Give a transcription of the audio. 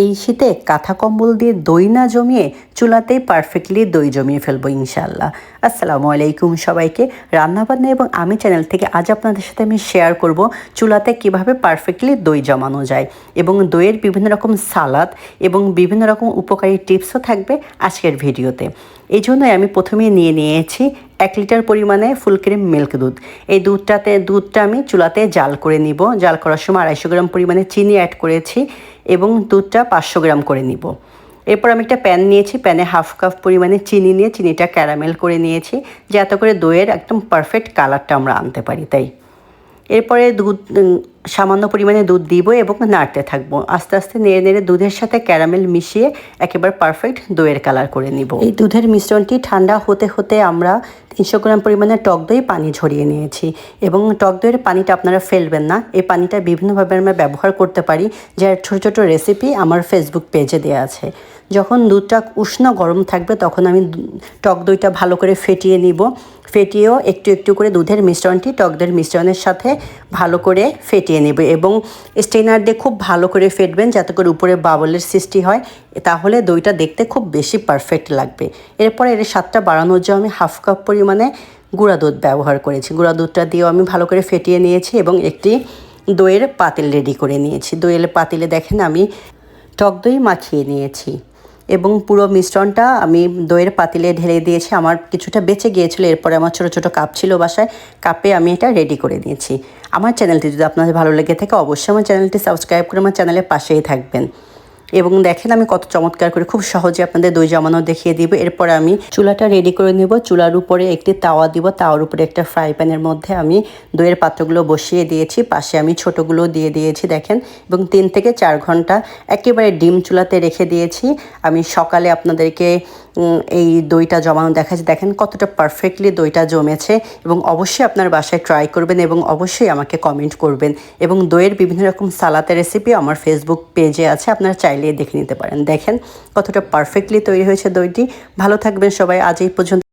এই শীতে কাঁথা কম্বল দিয়ে দই না জমিয়ে চুলাতেই পারফেক্টলি দই জমিয়ে ফেলব ইনশাল্লাহ আসসালামু আলাইকুম সবাইকে। রান্নাবান্না এবং আমি চ্যানেল থেকে আজ আপনাদের সাথে আমি শেয়ার করব চুলাতে কীভাবে পারফেক্টলি দই জমানো যায় এবং দইয়ের বিভিন্ন রকম সালাদ এবং বিভিন্ন রকম উপকারী টিপসও থাকবে আজকের ভিডিওতে। এই জন্যই আমি প্রথমে নিয়ে নিয়েছি এক লিটার পরিমাণে ফুল ক্রিম মিল্ক দুধ। এই দুধটাতে, দুধটা আমি চুলাতে জাল করে নিব। জাল করার সময় আড়াইশো গ্রাম পরিমাণে চিনি অ্যাড করেছি এবং দুধটা পাঁচশো গ্রাম করে নিব। এরপর আমি একটা প্যান নিয়েছি। প্যানে হাফ কাপ পরিমাণে চিনি নিয়ে, চিনিটা ক্যারামেল করে নিয়েছি। যে এত করে দইয়ের একদম পারফেক্ট কালারটা আমরা আনতে পারি, তাই। এরপরে দুধ সামান্য পরিমাণে দুধ দিব এবং নাড়তে থাকব। আস্তে আস্তে নেড়ে নেড়ে দুধের সাথে ক্যারামেল মিশিয়ে একেবারে পারফেক্ট দইয়ের কালার করে নিব। এই দুধের মিশ্রণটি ঠান্ডা হতে হতে আমরা তিনশো গ্রাম পরিমাণে টক দই পানি ঝরিয়ে নিয়েছি এবং টক দইয়ের পানিটা আপনারা ফেলবেন না। এই পানিটা বিভিন্নভাবে আমরা ব্যবহার করতে পারি, যার ছোটো ছোটো রেসিপি আমার ফেসবুক পেজে দেওয়া আছে। যখন দুধটা উষ্ণ গরম থাকবে তখন আমি টক দইটা ভালো করে ফেটিয়ে নিব। ফেটিয়েও একটু একটু করে দুধের মিশ্রণটি টক দইয়ের মিশ্রণের সাথে ভালো করে ফেটিয়ে নেবে এবং স্টেনার দিয়ে খুব ভালো করে ফেটবেন যাতে করে উপরে বাবলের সৃষ্টি হয়, তাহলে দইটা দেখতে খুব বেশি পারফেক্ট লাগবে। এরপরে এর স্বাদটা বাড়ানোর জন্য আমি হাফ কাপ পরিমাণে গুঁড়া দুধ ব্যবহার করেছি। গুঁড়া দুধটা দিয়েও আমি ভালো করে ফেটিয়ে নিয়েছি এবং একটি দইয়ের পাতিল রেডি করে নিয়েছি। দইয়ের পাতিলে দেখেন আমি টক দই মাখিয়ে নিয়েছি। এবং পুরো মিশ্রণটা আমি দইয়ের পাতিলে ঢেলে দিয়েছি। আমার কিছুটা বেঁচে গিয়েছিল, এরপরে আমার ছোটো ছোটো কাপ ছিল বাসায়। কাপে আমি এটা রেডি করে নিয়েছি। আমার চ্যানেলটি যদি আপনাদের ভালো লেগে থাকে, অবশ্যই আমার চ্যানেলটি সাবস্ক্রাইব করে আমার চ্যানেলের পাশেই থাকবেন। এবং দেখেন আমি কত চমৎকার করে খুব সহজে আপনাদের দই জমানো দেখিয়ে দিব। এরপরে আমি চুলাটা রেডি করে নেব। চুলার উপরে একটি তাওয়া দিব। তাওয়ার উপরে একটা ফ্রাই প্যানের মধ্যে আমি দইয়ের পাত্রগুলো বসিয়ে দিয়েছি। পাশে আমি ছোটোগুলো দিয়ে দিয়েছি, দেখেন। এবং তিন থেকে চার ঘণ্টা একেবারে ডিম চুলাতে রেখে দিয়েছি। আমি সকালে আপনাদেরকে এই দইটা জমানো দেখা যায়। দেখেন কতটা পারফেক্টলি দইটা জমেছে এবং অবশ্যই আপনার বাসায় ট্রাই করবেন এবং অবশ্যই আমাকে কমেন্ট করবেন। এবং দইয়ের বিভিন্ন রকম সালাতের রেসিপি আমার ফেসবুক পেজে আছে, আপনারা চাইলে দেখে নিতে পারেন। দেখেন কতটা পারফেক্টলি তৈরি হয়েছে দইটি। ভালো থাকবেন সবাই, আজ এই পর্যন্ত।